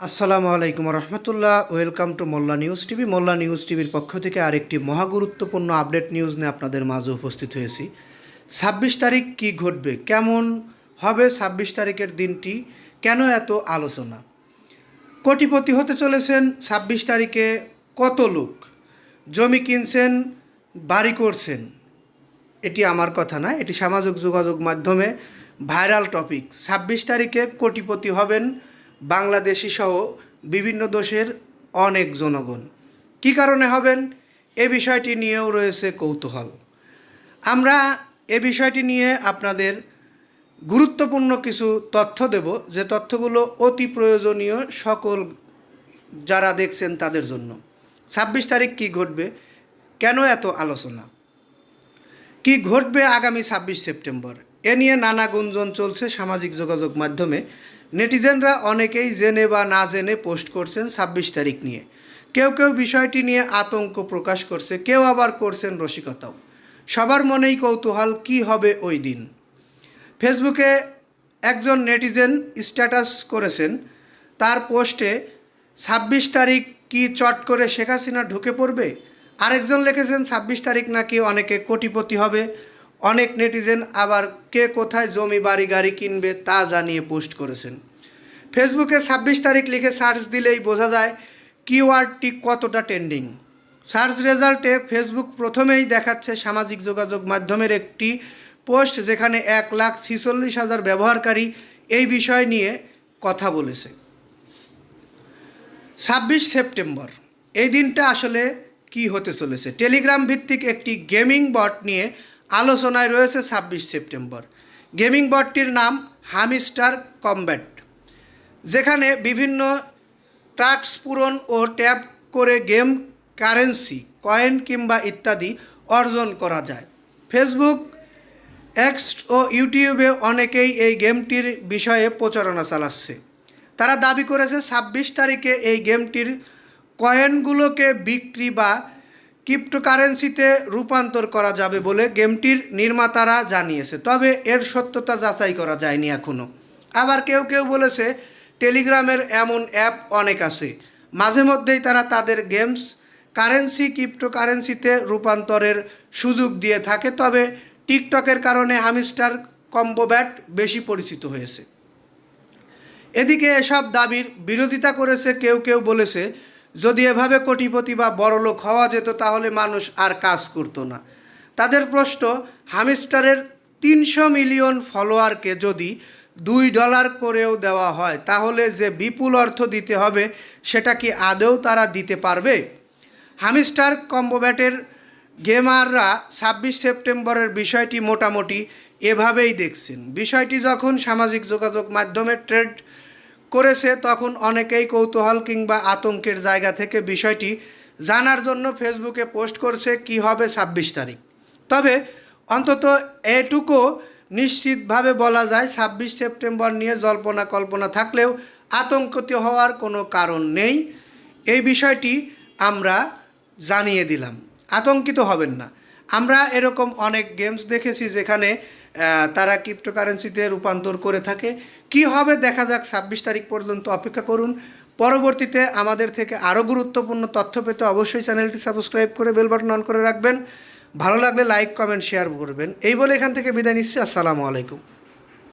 আসসালামু আলাইকুম রহমতুল্লাহ। Welcome to Molla news TV. Molla news টিভির পক্ষ থেকে আরেকটি মহাগুরুত্বপূর্ণ আপডেট নিউজ নিয়ে আপনাদের মাঝে উপস্থিত হয়েছি। ছাব্বিশ তারিখ কি ঘটবে? কেমন হবে ছাব্বিশ তারিখের দিনটি? কেন এত আলোচনা? কোটিপতি হতে চলেছেন ছাব্বিশ তারিখে কত লোক? জমি কিনছেন, বাড়ি করছেন? এটি আমার কথা না, এটি সামাজিক যোগাযোগ মাধ্যমে ভাইরাল টপিক। ছাব্বিশ তারিখে কোটিপতি হবেন বাংলাদেশি সহ বিভিন্ন দেশের অনেক জনগণ। কী কারণে হবেন? এ বিষয়টি নিয়েও রয়েছে কৌতূহল। আমরা এ বিষয়টি নিয়ে আপনাদের গুরুত্বপূর্ণ কিছু তথ্য দেব। যে তথ্যগুলো অতি প্রয়োজনীয় সকল যারা দেখছেন তাদের জন্য। ছাব্বিশ তারিখ কী ঘটবে? কেন এত আলোচনা? কি ঘটবে আগামী ছাব্বিশ সেপ্টেম্বর? এ নিয়ে নানা গুঞ্জন চলছে সামাজিক যোগাযোগ মাধ্যমে। নেটিজেনরা অনেকেই জেনে বা না জেনে পোস্ট করছেন ছাব্বিশ তারিখ নিয়ে। কেউ কেউ বিষয়টি নিয়ে আতঙ্ক প্রকাশ করছে, কেউ আবার করছেন রসিকতাও। সবার মনেই কৌতূহল, কি হবে ওই দিন? ফেসবুকে একজন নেটিজেন স্ট্যাটাস করেছেন, তার পোস্টে, ছাব্বিশ তারিখ কি চট করে শেখ হাসিনা ঢুকে পড়বে? আরেকজন লিখেছেন, ছাব্বিশ তারিখ নাকি অনেকে কোটিপতি হবে? অনেক নেটিজেন আবার কে কোথায় জমি, বাড়ি, গাড়ি কিনবে তা জানিয়ে পোস্ট করেছেন। ফেসবুকে ছাব্বিশ তারিখ লিখে সার্চ দিলেই বোঝা যায় কিওয়ার্ডটি কতটা ট্রেন্ডিং। সার্চ রেজাল্টে ফেসবুক প্রথমেই দেখাচ্ছে সামাজিক যোগাযোগ মাধ্যমের একটি পোস্ট যেখানে এক লাখ ছিচল্লিশ হাজার ব্যবহারকারী এই বিষয় নিয়ে কথা বলেছে। ছাব্বিশ সেপ্টেম্বর, এই দিনটা আসলে কি হতে চলেছে? টেলিগ্রাম ভিত্তিক একটি গেমিং বট নিয়ে আলোচনায় রয়েছে ছাব্বিশ সেপ্টেম্বর। গেমিং বটটির নাম হামিস্টার কমব্যাট, যেখানে বিভিন্ন টাস্ক পূরণ ও ট্যাপ করে গেম কারেন্সি, কয়েন কিংবা ইত্যাদি অর্জন করা যায়। ফেসবুক, এক্স ও ইউটিউবে অনেকেই এই গেমটির বিষয়ে প্রচারণা চালাচ্ছে। তারা দাবি করেছে, ছাব্বিশ তারিখে এই গেমটির কয়েনগুলোকে বিক্রি বা ক্রিপ্টোকারেন্সিতে রূপান্তর করা যাবে বলে গেমটির নির্মাতারা জানিয়েছে। তবে এর সত্যতা যাচাই করা যায়নি এখনও আবার কেউ কেউ বলেছে, টেলিগ্রামের এমন অ্যাপ অনেক আছে। মাঝে মধ্যেই তারা তাদের গেমস কারেন্সি ক্রিপ্টোকারেন্সিতে রূপান্তরের সুযোগ দিয়ে থাকে, তবে টিকটকের কারণে হামিস্টার কম্বোব্যাট বেশি পরিচিত হয়েছে। এদিকে এসব দাবির বিরোধিতা করেছে কেউ কেউ বলেছে যদি এভাবে কোটিপতি বা বড়লোক হওয়া যেত, তাহলে মানুষ আর কাজ করতো না। তাদের প্রশ্ন, হামিস্টারের তিনশো মিলিয়ন ফলোয়ারকে যদি দুই ডলার করেও দেওয়া হয়, তাহলে যে বিপুল অর্থ দিতে হবে, সেটা কি আদৌ তারা দিতে পারবে? হামিস্টার কম্বোব্যাটের গেমাররা ছাব্বিশ সেপ্টেম্বরের বিষয়টি মোটামুটি এভাবেই দেখছেন। বিষয়টি যখন সামাজিক যোগাযোগ মাধ্যমে, ট্রেড করেছে, তখন অনেকেই কৌতূহল কিংবা আতঙ্কের জায়গা থেকে বিষয়টি জানার জন্য ফেসবুকে পোস্ট করছে, কি হবে ছাব্বিশ তারিখ? তবে অন্তত এটুকু নিশ্চিতভাবে বলা যায়, ছাব্বিশ সেপ্টেম্বর নিয়ে জল্পনা কল্পনা থাকলেও আতঙ্কিত হওয়ার কোনো কারণ নেই। এই বিষয়টি আমরা জানিয়ে দিলাম। আতঙ্কিত হবেন না। আমরা এরকম অনেক গেমস দেখেছি যেখানে তারা ক্রিপ্টোকারেন্সিতে রূপান্তর করে থাকে। কি হবে দেখা যাক, ছাব্বিশ তারিখ পর্যন্ত অপেক্ষা করুন। পরবর্তীতে আমাদের থেকে আরও গুরুত্বপূর্ণ তথ্য পেতে অবশ্যই চ্যানেলটি সাবস্ক্রাইব করে বেল বাটন অন করে রাখবেন। ভালো লাগলে লাইক, কমেন্ট শেয়ার করবেন। এই বলে এখান থেকে বিদায় নিচ্ছি। আসসালামু আলাইকুম।